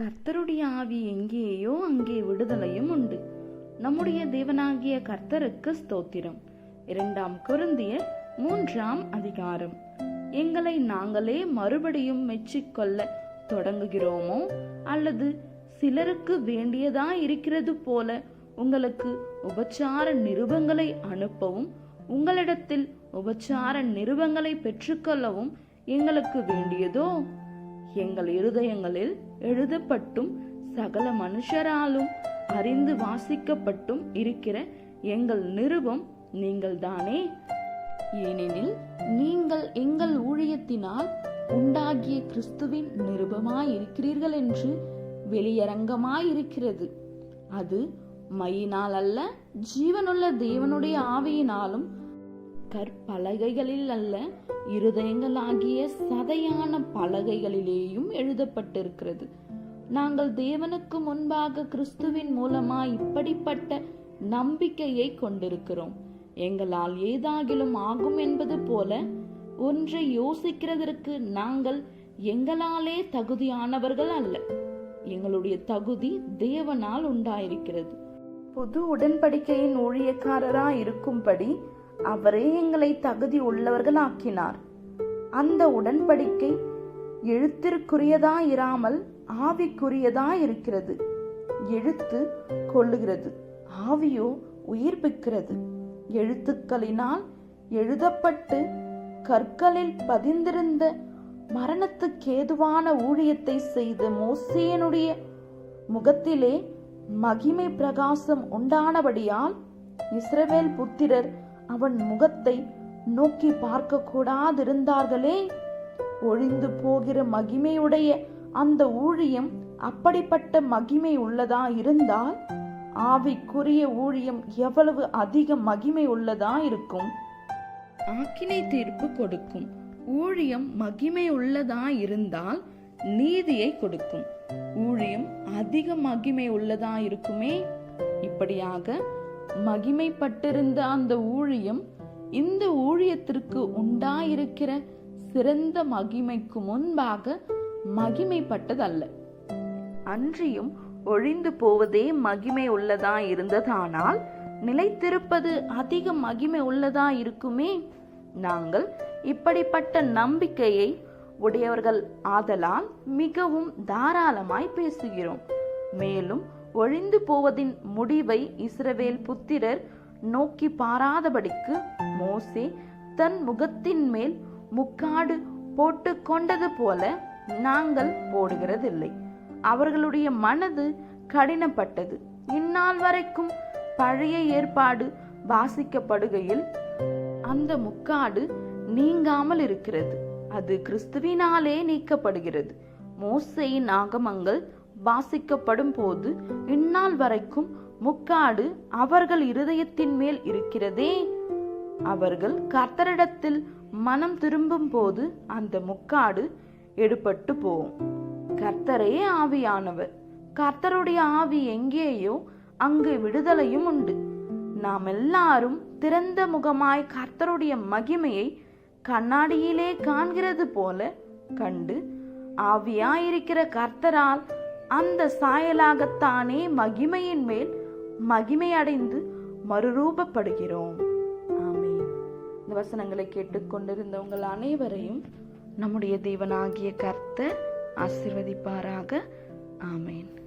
கர்த்தருடைய ஆவி எங்கேயோ அங்கே விடுதலையும் உண்டு. நம்முடைய தேவனாகிய கர்த்தருக்கு ஸ்தோத்திரம். இரண்டாம் குருந்திய மூன்றாம் அதிகாரம். எங்களை நாங்களே மறுபடியும் மெச்சிக்கொள்ள தொடங்குகிறோமோ? அல்லது சிலருக்கு வேண்டியதா இருக்கிறது போல உங்களுக்கு உபச்சார நிருபங்களை அனுப்பவும் உங்களிடத்தில் உபச்சார நிருபங்களை பெற்றுக்கொள்ளவும் எங்களுக்கு வேண்டியதோ? எங்கள் இருதயங்களில் எழுதப்பட்டும் சகல மனுஷராலும் அறிந்து வாசிக்கப்பட்டும் இருக்கிற எங்கள் நிருபம் நீங்கள்தானே? ஏனெனில் நீங்கள் எங்கள் ஊழியத்தினால் உண்டாகிய கிறிஸ்துவின் நிருபமாயிருக்கிறீர்கள் என்று வெளியரங்கமாயிருக்கிறது. அது மையினால் அல்ல ஜீவனுள்ள தேவனுடைய ஆவியினாலும் கற்பலகைகளில் அல்ல இருதயங்களாகிய சதையான பலகைகளிலேயும் எழுதப்பட்டிருக்கிறது. நாங்கள் தேவனுக்கு முன்பாக கிறிஸ்துவின் மூலமாய் இப்படிப்பட்ட நம்பிக்கையை கொண்டிருக்கிறோம். எங்களால் ஏதாகிலும் ஆகும் என்பது போல ஒன்றை யோசிக்கிறதற்கு நாங்கள் எங்களாலே தகுதியானவர்கள் அல்ல. எங்களுடைய தகுதி தேவனால் உண்டாயிருக்கிறது. புது உடன்படிக்கையின் ஊழியக்காரராய் இருக்கும்படி அவரே எங்களை தகுதி உள்ளவர்களாக்கினார். அந்த உடன்படிக்கை எழுத்திற்குரியதா இராமல் ஆவிக்குரியதா இருக்கிறது. எழுத்து கொள்ளுகிறது ஆவியோ உயிர்ப்பிக்கிறது. எழுத்துக்களினால் எழுதப்பட்டு கற்களில் பதிந்திருந்த மரணத்துக்கேதுவான ஊழியத்தை செய்த மோசியனுடைய முகத்திலே மகிமை பிரகாசம் உண்டானபடியால் இஸ்ரவேல் புத்திரர் அவன் முகத்தை நோக்கி பார்க்க கூடாதிருந்தார்களே ஒழிந்து போகிற மகிமையுடைய அந்த ஊழியம் அப்படிப்பட்ட மகிமை உள்ளதா இருந்தால் ஆவிக்குரிய ஊழியம் எவ்வளவு அதிக மகிமை உள்ளதா இருக்கும்? ஆக்கினை தீர்ப்பு கொடுக்கும். ஊழியம் மகிமை உள்ளதா இருந்தால் நீதியை கொடுக்கும். ஊழியம் அதிக மகிமை உள்ளதா இருக்குமே? இப்படியாக மகிமைப்பட்டிருந்த அந்த ஊழியம் இந்த ஊழியத்திற்கு உண்டாயிருக்கிற சிறந்த மகிமைக்கு முன்பாக மகிமைப்பட்டதல்ல. அன்றியும் ஒழிந்து போவதே மகிமை உள்ளதா இருந்ததானால் நிலைத்திருப்பது அதிக மகிமை உள்ளதா இருக்குமே? நாங்கள் இப்படிப்பட்ட நம்பிக்கையை உடையவர்கள் ஆதலால் மிகவும் தாராளமாய் பேசுகிறோம். மேலும் ஒழிந்து போவதின் முடிவை இஸ்ரவேல் புத்திரர் நோக்கி பாராதபடிக்கு மோசே தன் முகத்தின் மேல் முக்காடு போட்டு கொண்டது போல நாங்கள் போடுகிறதில்லை. அவர்களுடைய மனது கடினப்பட்டது. இந்நாள் வரைக்கும் பழைய ஏற்பாடு வாசிக்கப்படுகையில் அந்த முக்காடு நீங்காமல் இருக்கிறது. அது கிறிஸ்துவினாலே நீக்கப்படுகிறது. மோசையின் ஆகமங்கள் வாசிக்கப்படும் போது இந்நாள் வரைக்கும் முக்காடு அவர்கள் இருதயத்தின் மேல் இருக்கிறதே. அவர்கள் கர்த்தரிடத்தில் மனம் திரும்பும் போது அந்த முக்காடு எடுபட்டு போகும் கர்த்தரே ஆவியானவர் கர்த்தருடைய ஆவி எங்கேயோ அங்கு விடுதலையும் உண்டு. நாம் எல்லாரும் திறந்த முகமாய் கர்த்தருடைய மகிமையை கண்ணாடியிலே காண்கிறது போல கண்டு ஆவியாயிருக்கிற கர்த்தரால் அந்த சாயலாகத்தானே மகிமையின் மேல் மகிமை அடைந்து மறுரூபப்படுகிறோம். ஆமென். இந்த வசனங்களை கேட்டுக்கொண்டிருந்தவங்கள் அனைவரையும் நம்முடைய தேவனாகிய கர்த்தர் ஆசிர்வதிப்பாராக. ஆமேன்.